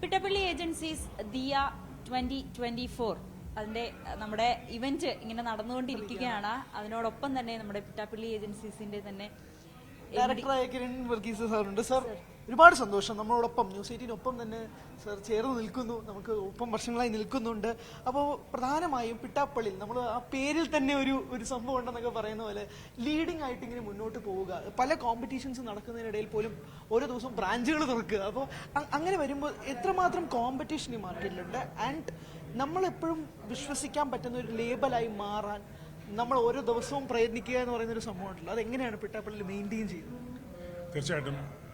Pittappilly agencies Diya twenty twenty four അതിന്റെ നമ്മുടെ event ഇങ്ങനെ നടന്നുകൊണ്ടിരിക്കുകയാണ്. അതിനോടൊപ്പം തന്നെ നമ്മുടെ പിട്ടാപ്പള്ളി ഏജൻസീസിന്റെ തന്നെ ഡയറക്ടറായ കിരൺ വർഗീസ് സാറുണ്ട്. സാർ ഒരുപാട് സന്തോഷം. നമ്മളോടൊപ്പം ന്യൂസ് എയ്റ്റീനൊപ്പം തന്നെ സർ ചേർന്ന് നിൽക്കുന്നു. നമുക്ക് ഒപ്പം വർഷങ്ങളായി നിൽക്കുന്നുണ്ട്. അപ്പോൾ പ്രധാനമായും പിട്ടാപ്പള്ളിയിൽ നമ്മൾ ആ പേരിൽ തന്നെ ഒരു ഒരു സംഭവം ഉണ്ടെന്നൊക്കെ പറയുന്ന പോലെ ലീഡിംഗ് ആയിട്ട് ഇങ്ങനെ മുന്നോട്ട് പോവുക. പല കോമ്പറ്റീഷൻസ് നടക്കുന്നതിനിടയിൽ പോലും ഓരോ ദിവസവും ബ്രാഞ്ചുകൾ തുറക്കുക. അപ്പോൾ അങ്ങനെ വരുമ്പോൾ എത്രമാത്രം കോമ്പറ്റീഷൻ ഈ മാർക്കറ്റിലുണ്ട് ആൻഡ് നമ്മളെപ്പോഴും വിശ്വസിക്കാൻ പറ്റുന്ന ഒരു ലേബലായി മാറാൻ നമ്മൾ ഓരോ ദിവസവും പ്രയത്നിക്കുക എന്ന് പറയുന്ന ഒരു സംഭവം ഉണ്ടല്ലോ. അതെങ്ങനെയാണ് പിട്ടാപ്പള്ളിയിൽ മെയിന്റെയിൻ ചെയ്യുന്നത്? തീർച്ചയായിട്ടും.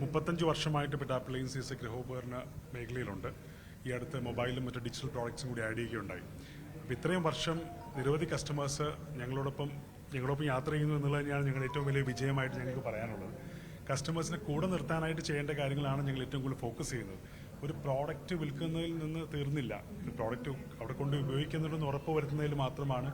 മുപ്പത്തഞ്ച് വർഷമായിട്ട് പിട്ടാപ്പിള്ളി സീസ ഗൃഹോപകരണ മേഖലയിലുണ്ട്. ഈ അടുത്ത് മൊബൈലും മറ്റു ഡിജിറ്റൽ പ്രോഡക്ട്സും കൂടി ആഡ് ചെയ്യുകയുണ്ടായി. അപ്പോൾ ഇത്രയും വർഷം നിരവധി കസ്റ്റമേഴ്സ് ഞങ്ങളോടൊപ്പം ഞങ്ങളോടൊപ്പം യാത്ര ചെയ്യുന്നു എന്നുള്ളത് തന്നെയാണ് ഞങ്ങളുടെ ഏറ്റവും വലിയ വിജയമായിട്ട് ഞങ്ങൾക്ക് പറയാനുള്ളത്. കസ്റ്റമേഴ്സിനെ കൂടെ നിർത്താനായിട്ട് ചെയ്യേണ്ട കാര്യങ്ങളാണ് ഞങ്ങൾ ഏറ്റവും കൂടുതൽ ഫോക്കസ് ചെയ്യുന്നത്. ഒരു പ്രോഡക്റ്റ് വിൽക്കുന്നതിൽ നിന്ന് തീർന്നില്ല. ഒരു പ്രോഡക്റ്റ് അവിടെ കൊണ്ട് ഉപയോഗിക്കുന്നുണ്ടെന്ന് ഉറപ്പ് വരുത്തുന്നതിൽ മാത്രമാണ്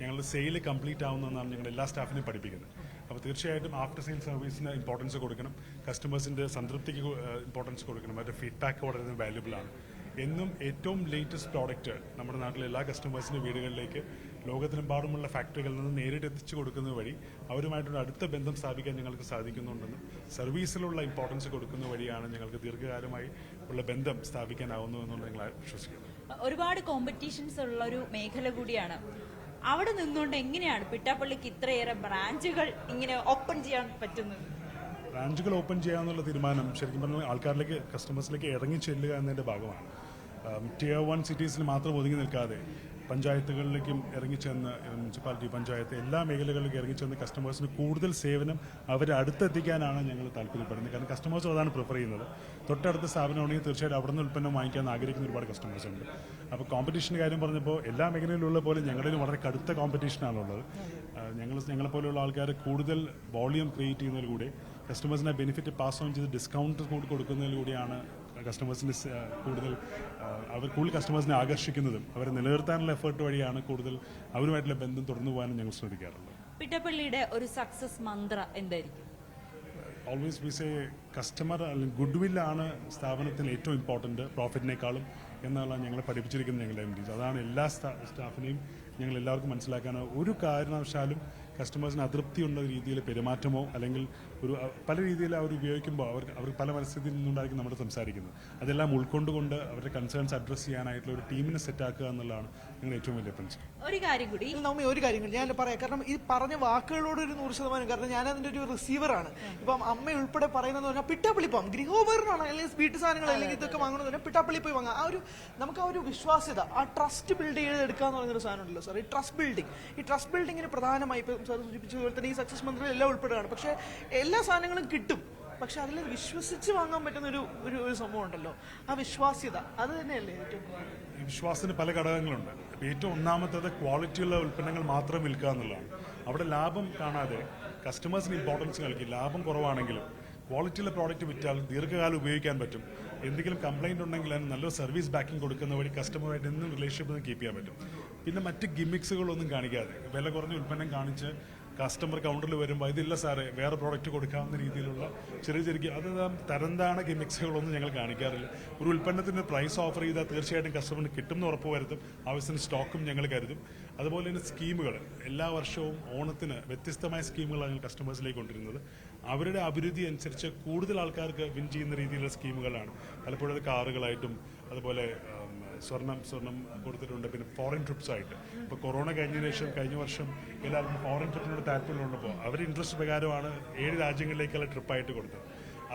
ഞങ്ങളുടെ സെയിൽ കംപ്ലീറ്റ് ആവുന്നതെന്നാണ് ഞങ്ങൾ എല്ലാ സ്റ്റാഫിനെയും പഠിപ്പിക്കുന്നത്. അപ്പോൾ തീർച്ചയായിട്ടും ആഫ്റ്റർ സെയിൽ സർവീസിന് ഇമ്പോർട്ടൻസ് കൊടുക്കണം. കസ്റ്റമേഴ്സിന്റെ സംതൃപ്തിക്ക് ഇമ്പോർട്ടൻസ് കൊടുക്കണം. അവരുടെ ഫീഡ്ബാക്ക് വളരെ വാല്യുബിൾ ആണ്. എന്നും ഏറ്റവും ലേറ്റസ്റ്റ് പ്രോഡക്റ്റ് നമ്മുടെ നാട്ടിലെ എല്ലാ കസ്റ്റമേഴ്സിന്റെ വീടുകളിലേക്ക് ലോകത്തിലെമ്പാടുമുള്ള ഫാക്ടറികളിൽ നിന്ന് നേരിട്ട് എത്തിച്ചു കൊടുക്കുന്നത് വഴി അവരുമായിട്ടുള്ള അടുത്ത ബന്ധം സ്ഥാപിക്കാൻ ഞങ്ങൾക്ക് സാധിക്കുന്നുണ്ടെന്നും സർവീസിലുള്ള ഇമ്പോർട്ടൻസ് കൊടുക്കുന്ന വഴിയാണ് ഞങ്ങൾക്ക് ദീർഘകാലമായി ഉള്ള ബന്ധം സ്ഥാപിക്കാനാവുന്നു എന്നുള്ളത് ഞങ്ങൾ വിശ്വസിക്കുന്നു ഒരുപാട് കോമ്പറ്റീഷൻസ് ഉള്ള ഒരു മേഖല കൂടിയാണ്. അവിടെ നിന്നുകൊണ്ട് എങ്ങനെയാണ് പിട്ടാപ്പള്ളിക്ക് ഇത്രയേറെ ബ്രാഞ്ചുകൾ ഇങ്ങനെ ഓപ്പൺ ചെയ്യാൻ പറ്റുന്നത്? ബ്രാഞ്ചുകൾ ഓപ്പൺ ചെയ്യാന്നുള്ള തീരുമാനം ശരിക്കും പറഞ്ഞാൽ ആൾക്കാരിലേക്ക് കസ്റ്റമേഴ്സിലേക്ക് ഇറങ്ങി ചെല്ലുക എന്നതിന്റെ ഭാഗമാണ്. ടിയർ വൺ സിറ്റീസിൽ മാത്രം ഒതുങ്ങി നിൽക്കാതെ പഞ്ചായത്തുകളിലേക്കും ഇറങ്ങിച്ചെന്ന് മുനിസിപ്പാലിറ്റി പഞ്ചായത്ത് എല്ലാ മേഖലകളിലേക്കും ഇറങ്ങിച്ചെന്ന് കസ്റ്റമേഴ്സിന് കൂടുതൽ സേവനം അവരെ അടുത്തെത്തിക്കാനാണ് ഞങ്ങൾ താല്പര്യപ്പെടുന്നത്. കാരണം കസ്റ്റമേഴ്സ് അതാണ് പ്രിഫർ ചെയ്യുന്നത്. തൊട്ടടുത്ത സ്ഥാപനമാണെങ്കിൽ തീർച്ചയായിട്ടും അവിടെ നിന്ന് ഉൽപ്പന്നം വാങ്ങിക്കാൻ ആഗ്രഹിക്കുന്ന ഒരുപാട് കസ്റ്റമേഴ്സ് ഉണ്ട്. അപ്പോൾ കോമ്പറ്റീഷന്റെ കാര്യം പറഞ്ഞപ്പോൾ എല്ലാ മേഖലയിലുള്ള പോലെ ഞങ്ങളിലും വളരെ കടുത്ത കോമ്പറ്റീഷനാണുള്ളത് ഞങ്ങൾ ഞങ്ങളെപ്പോലെയുള്ള ആൾക്കാർ കൂടുതൽ വോളിയം ക്രിയേറ്റ് ചെയ്യുന്നതിലൂടെ കസ്റ്റമേഴ്സിനെ ബെനിഫിറ്റ് പാസ് ഓൺ ചെയ്ത് ഡിസ്കൗണ്ട് കൂടി കൊടുക്കുന്നതിലൂടെയാണ് കസ്റ്റമേഴ്സിന് കൂടുതൽ അവർ കൂടുതൽ കസ്റ്റമേഴ്സിനെ ആകർഷിക്കുന്നതും അവരെ നിലനിർത്താനുള്ള എഫേർട്ട് വഴിയാണ് കൂടുതൽ അവരുമായിട്ടുള്ള ബന്ധം തുടർന്നു പോകാനും ഞങ്ങൾ ശ്രദ്ധിക്കാറുള്ളത് പിട്ടപ്പള്ളിയുടെ ഒരു സക്സസ് മന്ത്ര എന്തായിരിക്കും? ഓൾവേസ് വി സേ കസ്റ്റമർ അല്ലെങ്കിൽ ഗുഡ് വില്ലാണ് സ്ഥാപനത്തിന് ഏറ്റവും ഇമ്പോർട്ടന്റ് പ്രോഫിറ്റിനേക്കാളും എന്നുള്ള ഞങ്ങളെ പഠിപ്പിച്ചിരിക്കുന്ന ഞങ്ങളുടെ എം ഡീസ് അതാണ് എല്ലാ സ്റ്റാ- സ്റ്റാഫിനെയും ഞങ്ങൾ എല്ലാവർക്കും മനസ്സിലാക്കാൻ ഒരു കാരണവശാലും കസ്റ്റമേഴ്സിന് അതൃപ്തിയുള്ള രീതിയിൽ പെരുമാറ്റമോ അല്ലെങ്കിൽ ഒരു പല രീതിയിൽ അവർ ഉപയോഗിക്കുമ്പോൾ അവർക്ക് അവർ പല മനസ്ഥിതിയിൽ നിന്നുകൊണ്ടായിരിക്കും നമ്മൾ സംസാരിക്കുന്നത്. അതെല്ലാം ഉൾക്കൊണ്ടുകൊണ്ട് അവരുടെ കൺസേൺസ് അഡ്രസ്സ് ചെയ്യാനായിട്ടുള്ള ഒരു ടീമിനെ സെറ്റാക്കുക എന്നുള്ളതാണ് ഞങ്ങളുടെ ഏറ്റവും വലിയ പ്രശ്നം ഒരു കാര്യം കൂടി. ഇതിൽ ഒരു കാര്യം കൂടി ഞാൻ പറയാം. കാരണം ഈ പറഞ്ഞ വാക്കുകളോട് ഒരു നൂറ് ശതമാനം. കാരണം ഞാൻ അതിന്റെ ഒരു റിസീവറാണ് ഇപ്പം അമ്മ ഉൾപ്പെടെ പറയുന്നത് പറഞ്ഞാൽ പിട്ടാപ്പള്ളി പോകാം ഗൃഹോപകരണമാണ്. അല്ലെങ്കിൽ വീട്ടു സാധനങ്ങൾ അല്ലെങ്കിൽ ഇതൊക്കെ വാങ്ങണമെന്ന് പറഞ്ഞാൽ പിട്ടാപ്പള്ളി പോയി വാങ്ങാം. ആ ഒരു നമുക്ക് ആ ഒരു വിശ്വാസ്യത ആ ട്രസ്റ്റ് ബിൽഡ് ചെയ്തെടുക്കുക എന്ന് പറയുന്നൊരു സാധനം ഉണ്ടല്ലോ സാർ ഈ ട്രസ്റ്റ് ബിൽഡിംഗ് ഈ ട്രസ്റ്റ് ബിൽഡിങ്ങിന് പ്രധാനമായി ഇപ്പം സാർ സൂചിപ്പിച്ചതുപോലെ തന്നെ ഈ സക്സസ് മന്ത്രിയിൽ എല്ലാം ഉൾപ്പെടുകയാണ്. പക്ഷേ എല്ലാ സാധനങ്ങളും കിട്ടും. പക്ഷെ അതിൽ വിശ്വസിച്ച് വാങ്ങാൻ പറ്റുന്ന ഒരു ഒരു സംഭവം ഉണ്ടല്ലോ. ആ വിശ്വാസ്യത അത് തന്നെയല്ലേ ഏറ്റവും വിശ്വാസത്തിന് പല ഘടകങ്ങളുണ്ട്. ഏറ്റവും ഒന്നാമത്തത് ക്വാളിറ്റിയുള്ള ഉൽപ്പന്നങ്ങൾ മാത്രം വിൽക്കുക എന്നുള്ളതാണ്. അവിടെ ലാഭം കാണാതെ കസ്റ്റമേഴ്സിന് ഇമ്പോർട്ടൻസ് നൽകി ലാഭം കുറവാണെങ്കിലും ക്വാളിറ്റിയുള്ള പ്രോഡക്റ്റ് വിറ്റാൽ ദീർഘകാലം ഉപയോഗിക്കാൻ പറ്റും. എന്തെങ്കിലും കംപ്ലൈന്റ് ഉണ്ടെങ്കിൽ നല്ലൊരു സർവീസ് ബാക്കിംഗ് കൊടുക്കുന്ന വഴി കസ്റ്റമറുമായിട്ട് എന്നും റിലേഷൻഷിപ്പ് കീപ്പ് ചെയ്യാൻ പറ്റും. പിന്നെ മറ്റ് ഗിമിക്സുകളൊന്നും കാണിക്കാതെ വില കുറഞ്ഞ ഉൽപ്പന്നം കാണിച്ച് കസ്റ്റമർ കൗണ്ടറിൽ വരുമ്പോൾ ഇതില്ല സാറേ വേറെ പ്രോഡക്റ്റ് കൊടുക്കാവുന്ന രീതിയിലുള്ള ചെറിയ ചെറിയ അത് തരംതാണ ഗിമിക്സുകളൊന്നും ഞങ്ങൾ കാണിക്കാറില്ല. ഒരു ഉൽപ്പന്നത്തിന് പ്രൈസ് ഓഫർ ചെയ്താൽ തീർച്ചയായിട്ടും കസ്റ്റമറിന് കിട്ടും എന്ന് ഉറപ്പ് വരുത്തും ആവശ്യത്തിന് സ്റ്റോക്കും ഞങ്ങൾ കരുതും. അതുപോലെ തന്നെ സ്കീമുകൾ എല്ലാ വർഷവും ഓണത്തിന് വ്യത്യസ്തമായ സ്കീമുകളാണ് ഞങ്ങൾ കസ്റ്റമേഴ്സിലേക്ക് കൊണ്ടിരുന്നത് അവരുടെ അഭിവൃദ്ധി അനുസരിച്ച് കൂടുതൽ ആൾക്കാർക്ക് വിൻ ചെയ്യുന്ന രീതിയിലുള്ള സ്കീമുകളാണ്. പലപ്പോഴും അത് കാറുകളായിട്ടും അതുപോലെ സ്വർണം സ്വർണം കൊടുത്തിട്ടുണ്ട്. പിന്നെ ഫോറിൻ ട്രിപ്സ് ആയിട്ട്. ഇപ്പോൾ കൊറോണ കഴിഞ്ഞതിന് ശേഷം കഴിഞ്ഞ വർഷം എല്ലാവർക്കും ഫോറിൻ ട്രിപ്പിനോട് താല്പര്യമുള്ളപ്പോൾ അവർ ഇൻട്രസ്റ്റ് പ്രകാരമാണ് ഏഴ് രാജ്യങ്ങളിലേക്കുള്ള ട്രിപ്പായിട്ട് കൊടുത്തത്.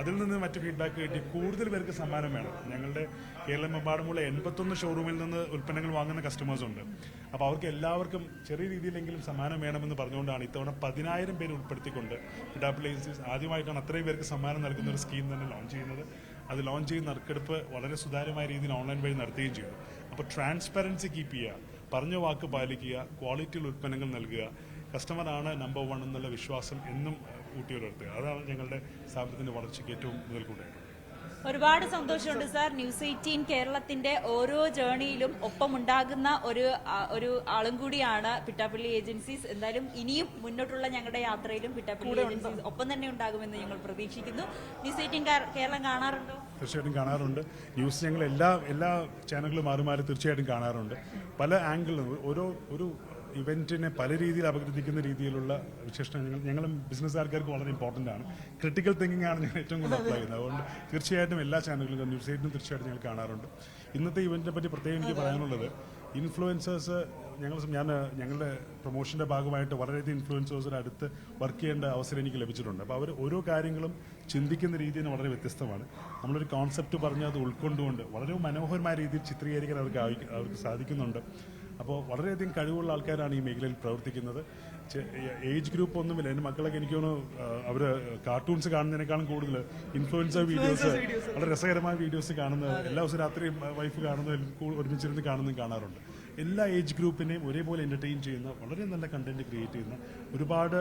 അതിൽ നിന്ന് മറ്റ് ഫീഡ്ബാക്ക് കിട്ടി. കൂടുതൽ പേർക്ക് സമ്മാനം വേണം. ഞങ്ങളുടെ കേരളമെമ്പാടുമുള്ള എൺപത്തൊന്ന് ഷോറൂമിൽ നിന്ന് ഉൽപ്പന്നങ്ങൾ വാങ്ങുന്ന കസ്റ്റമേഴ്സ് ഉണ്ട്. അപ്പോൾ അവർക്ക് എല്ലാവർക്കും ചെറിയ രീതിയിലെങ്കിലും സമ്മാനം വേണമെന്ന് പറഞ്ഞുകൊണ്ടാണ് ഇത്തവണ പതിനായിരം പേര് ഉൾപ്പെടുത്തിക്കൊണ്ട് ഏജൻസീസ് ആദ്യമായിട്ടാണ് അത്രയും പേർക്ക് സമ്മാനം നൽകുന്ന ഒരു സ്കീം തന്നെ ലോഞ്ച് ചെയ്യുന്നത്. അത് ലോഞ്ച് ചെയ്യുന്ന നറുക്കെടുപ്പ് വളരെ സുതാര്യമായ രീതിയിൽ ഓൺലൈൻ വഴി നടത്തുകയും ചെയ്തു. അപ്പോൾ ട്രാൻസ്പെറൻസി കീപ്പ് ചെയ്യുക പറഞ്ഞ വാക്ക് പാലിക്കുക ക്വാളിറ്റിയുള്ള ഉൽപ്പന്നങ്ങൾ നൽകുക കസ്റ്റമറാണ് നമ്പർ വൺ എന്നുള്ള വിശ്വാസം എന്നും ഊട്ടിയുലർത്തുക അതാണ് ഞങ്ങളുടെ സ്ഥാപനത്തിന്റെ വളർച്ചയ്ക്ക് ഏറ്റവും മുതൽക്കൂട്ടായത് ഒരുപാട് സന്തോഷമുണ്ട് സാർ. ന്യൂസ് എയ്റ്റീൻ കേരളത്തിന്റെ ഓരോ ജേണിയിലും ഒപ്പമുണ്ടാകുന്ന ഒരു ഒരു ആളും കൂടിയാണ് പിട്ടാപ്പള്ളി ഏജൻസീസ്. എന്തായാലും ഇനിയും മുന്നോട്ടുള്ള ഞങ്ങളുടെ യാത്രയിലും പിട്ടാപ്പള്ളി ഏജൻസീസ് ഒപ്പം തന്നെ ഉണ്ടാകുമെന്ന് ഞങ്ങൾ പ്രതീക്ഷിക്കുന്നു. ന്യൂസ് എയ്റ്റീൻ കേരളം കാണാറുണ്ടോ? തീർച്ചയായിട്ടും കാണാറുണ്ട്. ന്യൂസ് ഞങ്ങൾ എല്ലാ എല്ലാ ചാനലുകളും മാറി മാറി തീർച്ചയായിട്ടും കാണാറുണ്ട്. പല ആംഗിളിൽ ഓരോ ഒരു ഇവന്റിനെ പല രീതിയിൽ അപഗ്രഥിക്കുന്ന രീതിയിലുള്ള വിശേഷണങ്ങൾ ഞങ്ങളും ബിസിനസ് ആൾക്കാർക്ക് വളരെ ഇമ്പോർട്ടന്റ് ആണ്. ക്രിട്ടിക്കൽ തിങ്കിങ് ആണ് ഞാൻ ഏറ്റവും കൂടുതൽ അപ്ലൈ ചെയ്യുന്നത്. അതുകൊണ്ട് തീർച്ചയായിട്ടും എല്ലാ ചാനലുകളും ന്യൂസ് എയ്റ്റിനും തീർച്ചയായിട്ടും ഞങ്ങൾ കാണാറുണ്ട്. ഇന്നത്തെ ഇവന്റിനെ പറ്റി പ്രത്യേകം എനിക്ക് പറയാനുള്ളത് ഇൻഫ്ലുവൻസേഴ്സ് ഞങ്ങൾ ഞാൻ ഞങ്ങളുടെ പ്രൊമോഷന്റെ ഭാഗമായിട്ട് വളരെയധികം ഇൻഫ്ലുവൻസേഴ്സിന് അടുത്ത് വർക്ക് ചെയ്യേണ്ട അവസരം എനിക്ക് ലഭിച്ചിട്ടുണ്ട്. അപ്പോൾ അവർ ഓരോ കാര്യങ്ങളും ചിന്തിക്കുന്ന രീതി വളരെ വ്യത്യസ്തമാണ്. നമ്മളൊരു കോൺസെപ്റ്റ് പറഞ്ഞ് അത് ഉൾക്കൊണ്ടുകൊണ്ട് വളരെ മനോഹരമായ രീതിയിൽ ചിത്രീകരിക്കാൻ അവർക്ക് അവർക്ക് സാധിക്കുന്നുണ്ട്. അപ്പോൾ വളരെയധികം കഴിവുള്ള ആൾക്കാരാണ് ഈ മേഖലയിൽ പ്രവർത്തിക്കുന്നത്. ഏജ് ഗ്രൂപ്പ് ഒന്നുമില്ല. എന്റെ മക്കളൊക്കെ എനിക്ക് തോന്നുന്നു അവർ കാർട്ടൂൺസ് കാണുന്നതിനേക്കാളും കൂടുതൽ ഇൻഫ്ലുവൻസർ വീഡിയോസ് വളരെ രസകരമായ വീഡിയോസ് കാണുന്നത് എല്ലാ ദിവസവും രാത്രി വൈഫ് കാണുന്നതിൽ ഒരുമിച്ചിരുന്ന് കാണുന്നതും കാണാറുണ്ട്. എല്ലാ ഏജ് ഗ്രൂപ്പിനെയും ഒരേപോലെ എന്റർടൈൻ ചെയ്യുന്ന വളരെ നല്ല കണ്ടന്റ് ക്രിയേറ്റ് ചെയ്യുന്ന ഒരുപാട്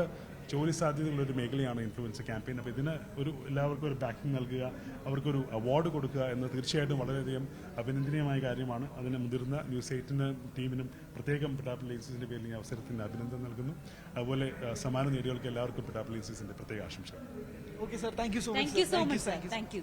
ജോലി സാധ്യതയുള്ള ഒരു മേഖലയാണ് ഇൻഫ്ലുവൻസർ ക്യാമ്പയിൻ അപ്പോൾ ഇതിന് ഒരു എല്ലാവർക്കും ഒരു ബാക്കിംഗ് നൽകുക അവർക്കൊരു അവാർഡ് കൊടുക്കുക എന്ന് തീർച്ചയായിട്ടും വളരെയധികം അഭിനന്ദനീയമായ കാര്യമാണ്. അതിന് മുതിർന്ന ന്യൂസ് എയ്റ്റിന് ടീമിനും പ്രത്യേകം പിട്ടാപ്പിൾ ലേസീസിന്റെ പേരിൽ ഈ അവസരത്തിന് അഭിനന്ദനം നൽകുന്നു. അതുപോലെ സമാന നേടികൾക്ക് എല്ലാവർക്കും പിട്ടാപ്പിൾ ലേസീസിന്റെ പ്രത്യേക ആശംസകൾ. Okay sir thank you so thank much you so much sir thank you